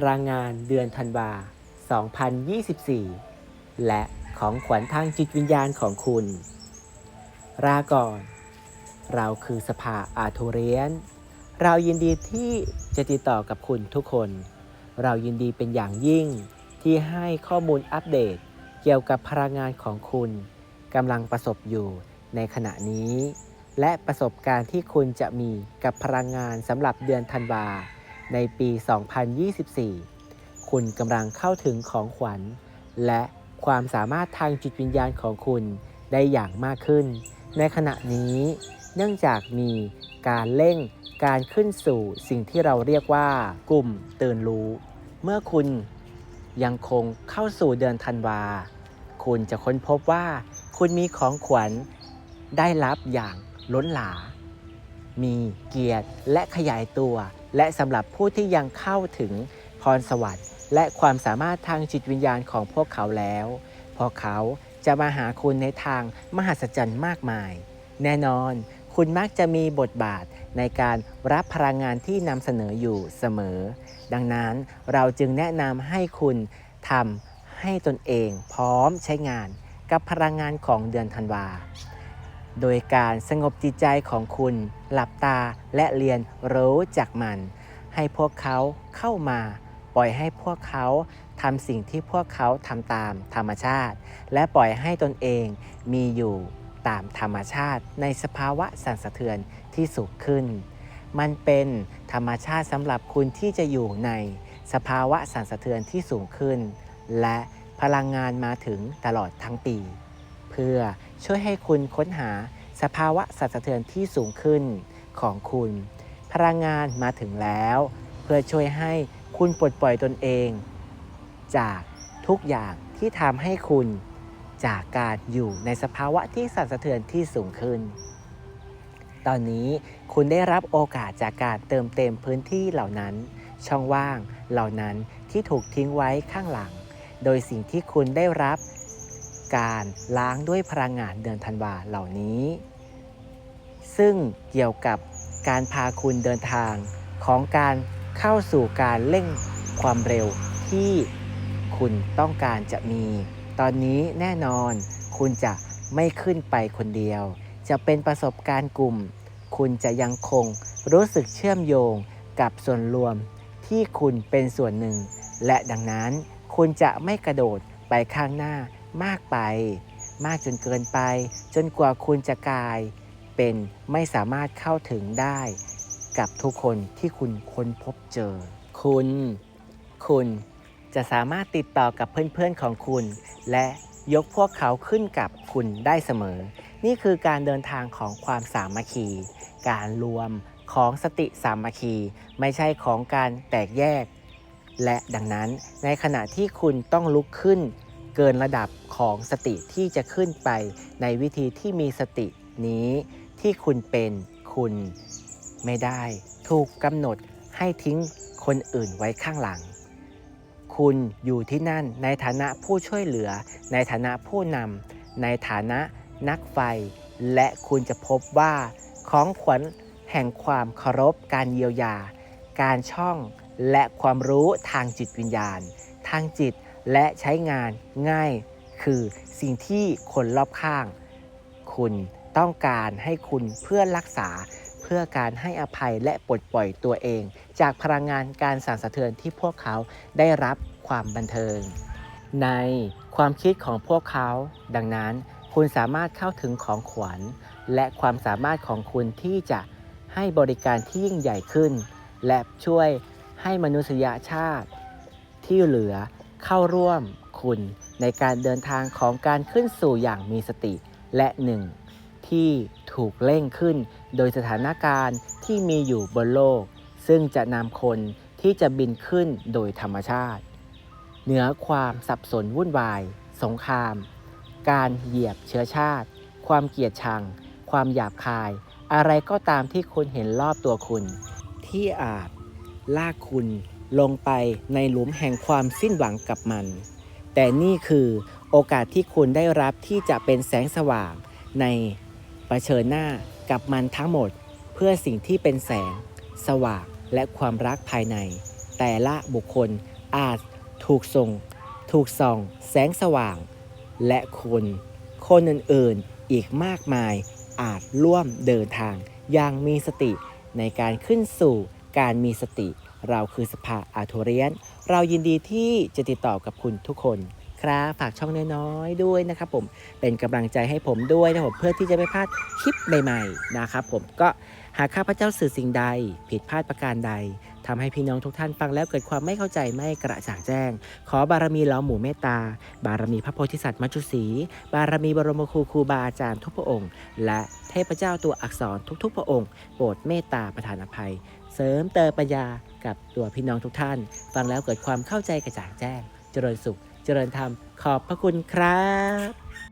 พลังงานเดือนธันวา 2024 และของขวัญทางจิตวิญญาณของคุณราก่อน เราคือสภาอาโทเรียน เรายินดีที่จะติดต่อกับคุณทุกคน เรายินดีเป็นอย่างยิ่งที่ให้ข้อมูลอัปเดต เกี่ยวกับพลังงานของคุณกำลังประสบอยู่ในขณะนี้ และประสบการณ์ที่คุณจะมีกับพลังงานสำหรับเดือนธันวา ในปี 2024 คุณกำลังเข้าถึงของขวัญ และความสามารถทางจิตวิญญาณของคุณได้อย่างมากขึ้น ในขณะนี้ เนื่องจากมีการเร่งการขึ้นสู่สิ่งที่เราเรียกว่า กลุ่มตื่นรู้ เมื่อคุณยังคงเข้าสู่เดือนธันวา คุณจะค้นพบว่า คุณมีของขวัญได้รับอย่างล้นหลา มีเกียรติและขยายตัว และสำหรับผู้ที่ยังเข้าถึงพรสวรรค์ และความสามารถทางจิตวิญญาณของพวกเขาแล้วพอเขาจะมาหาคุณในทางมหัศจรรย์มากมาย แน่นอน คุณมักจะมีบทบาทในการรับพลังงานที่นำเสนออยู่เสมอ ดังนั้นเราจึงแนะนำให้คุณทำให้ตนเองพร้อมใช้งานกับพลังงานของเดือนธันวา โดยการสงบจิตใจของคุณหลับตาและเรียนรู้จากมัน ให้พวกเขาเข้ามา ปล่อยให้พวกเขาทำสิ่งที่พวกเขาทำตามธรรมชาติ และปล่อยให้ตนเองมีอยู่ตามธรรมชาติในสภาวะสั่นสะเทือนที่สูงขึ้น มันเป็นธรรมชาติสำหรับคุณที่จะอยู่ในสภาวะสั่นสะเทือนที่สูงขึ้น และพลังงานมาถึงตลอดทั้งปี เพื่อช่วยให้คุณค้นหาสภาวะสั่นสะเทือนที่สูงขึ้นของคุณ พลังงานมาถึงแล้ว เพื่อช่วยให้คุณปลดปล่อยตนเอง จากทุกอย่างที่ทำให้คุณจากการอยู่ในสภาวะที่สั่นสะเทือนที่สูงขึ้น ตอนนี้คุณได้รับโอกาสจากการเติมเต็มพื้นที่เหล่านั้น ช่องว่างเหล่านั้นที่ถูกทิ้งไว้ข้างหลัง โดยสิ่งที่คุณได้รับ การล้างด้วยพลังงานเดือนธันวาเหล่านี้ ซึ่งเกี่ยวกับการพาคุณเดินทางของการเข้าสู่การเร่งความเร็วที่คุณต้องการจะมี ตอนนี้แน่นอนคุณจะไม่ขึ้นไปคนเดียว จะเป็นประสบการณ์กลุ่ม คุณจะยังคงรู้สึกเชื่อมโยงกับส่วนรวมที่คุณเป็นส่วนหนึ่ง และดังนั้นคุณจะไม่กระโดดไปข้างหน้า มากไป มากจนเกินไป จนกว่าคุณจะกลาย เป็นไม่สามารถเข้าถึงได้ กับทุกคนที่คุณค้นพบเจอ คุณ คุณจะสามารถติดต่อกับเพื่อนๆของคุณ และยกพวกเขาขึ้นกับคุณได้เสมอ นี่คือการเดินทางของความสามัคคี การรวมของสติสามัคคี ไม่ใช่ของการแตกแยก และดังนั้นในขณะที่คุณต้องลุกขึ้น เกินระดับของสติที่จะขึ้นไปในวิธีที่มีสตินี้ที่คุณเป็นคุณไม่ได้ ถูกกำหนดให้ทิ้งคนอื่นไว้ข้างหลัง คุณอยู่ที่นั่นในฐานะผู้ช่วยเหลือ ในฐานะผู้นำในฐานะนักไฟ และคุณจะพบว่าของขวัญแห่งความเคารพการเยียวยา การช่องและความรู้ทางจิตวิญญาณ ทางจิต และใช้งานง่ายคือสิ่งที่คนรอบข้าง คุณต้องการให้คุณเพื่อรักษา เพื่อการให้อภัยและปลดปล่อยตัวเอง จากพลังงานการสั่นสะเทือนที่พวกเขาได้รับความบันเทิง ในความคิดของพวกเขา ดังนั้นคุณสามารถเข้าถึงของขวัญ และความสามารถของคุณที่จะให้บริการที่ยิ่งใหญ่ขึ้น และช่วยให้มนุษยชาติที่เหลือ เข้าร่วมคุณในการเดินทางของการขึ้นสู่อย่างมีสติ และหนึ่งที่ถูกเร่งขึ้นโดยสถานการณ์ที่มีอยู่บนโลก ซึ่งจะนำคนที่จะบินขึ้นโดยธรรมชาติ เหนือความสับสนวุ่นวาย สงคราม การเหยียบเชื้อชาติ ความเกลียดชัง ความหยาบคาย อะไรก็ตามที่คุณเห็นรอบตัวคุณ ที่อาจลากคุณ ลงไปในหลุมแห่งความสิ้นหวังกับมัน แต่นี่คือโอกาสที่คุณได้รับที่จะเป็นแสงสว่างในเผชิญหน้ากับมันทั้งหมด เพื่อสิ่งที่เป็นแสง สว่างและความรักภายใน แต่ละบุคคลอาจถูกส่ง ถูกส่อง แสงสว่าง และคนคนอื่นๆอีกมากมายอาจร่วมเดินทางอย่างมีสติในการขึ้นสู่การมีสติ เราคือสภาอาโทเรียน เรายินดีที่จะติดต่อกับคุณทุกคนครับฝากช่องน้อยๆด้วยนะครับผมเป็นกำลังใจให้ผมด้วยนะผมเพื่อที่จะไม่พลาดคลิปใหม่ๆนะครับผมก็หากข้าพเจ้าสื่อสิ่งใด ผิดพลาดประการใด ทำให้พี่น้องทุกท่านฟังแล้วเกิดความไม่เข้าใจไม่กระจ่างแจ้ง ขอบารมีเหล้าหมู่เมตตา บารมีพระโพธิสัตว์มัจจุศรีบารมีบรมครูครูบาอาจารย์ทุกพระองค์ และเทพเจ้าตัวอักษรทุกๆ พระองค์โปรดเมตตาประทานอภัย เสริมเติมปัญญากับตัวพี่น้องทุกท่าน ฟังแล้วเกิดความเข้าใจกระจ่างแจ้ง เจริญสุข เจริญธรรม ขอบพระคุณครับ